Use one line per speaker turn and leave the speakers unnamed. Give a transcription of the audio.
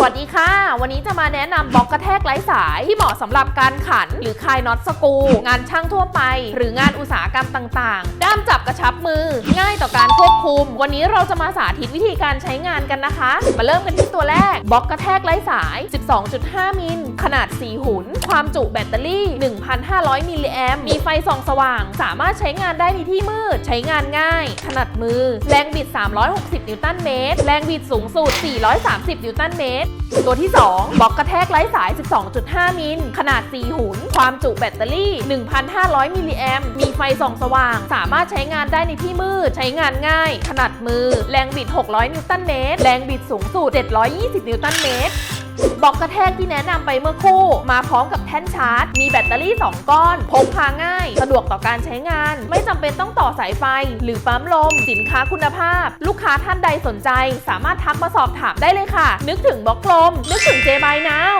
สวัสดีค่ะ วันนี้จะมาแนะนำบล็อกกระแทกไร้สายที่เหมาะสำหรับการขัน หรือคลายน็อตสกู งานช่างทั่วไป หรืองานอุตสาหกรรมต่างๆ ด้ามจับกระชับมือ ง่ายต่อการ ควบคุม วันนี้เราจะมาสาธิตวิธีการใช้งานกันนะคะ มาเริ่มกันที่ตัวแรกบล็อกกระแทกไร้สาย 12.5 มิล ขนาด 4 หุน ความจุแบตเตอรี่ 1,500 มิลลิแอมมีไฟส่องสว่าง สามารถใช้งานได้ในที่มืด ใช้งานง่าย ถนัดมือ แรงบิด 360 นิวตันเมตร แรงบิดสูงสุด 430 นิวตันเมตร ตัวที่ 2บล็อกกระแทกไร้สาย 12.5 มิล ขนาด 4 หุน ความจุแบตเตอรี่ 1,500 มิลลิแอมมีไฟส่องสว่าง สามารถใช้งานได้ในที่มืด ใช้งานง่ายถนัดมือ แรงบิด 600 นิวตันเมตร แรงบิดสูงสุด 720 นิวตันเมตรบล็อกกระแทกที่แนะนำไปเมื่อคู่ มาพร้อมกับแท่นชาร์จ มีแบตเตอรี่ 2 ก้อน พกพาง่าย สะดวกต่อการใช้งาน ไม่จำเป็นต้องต่อสายไฟ หรือปั๊มลม สินค้าคุณภาพ ลูกค้าท่านใดสนใจ สามารถทักมาสอบถามได้เลยค่ะ นึกถึงบล็อกลม นึกถึงเจบายนาว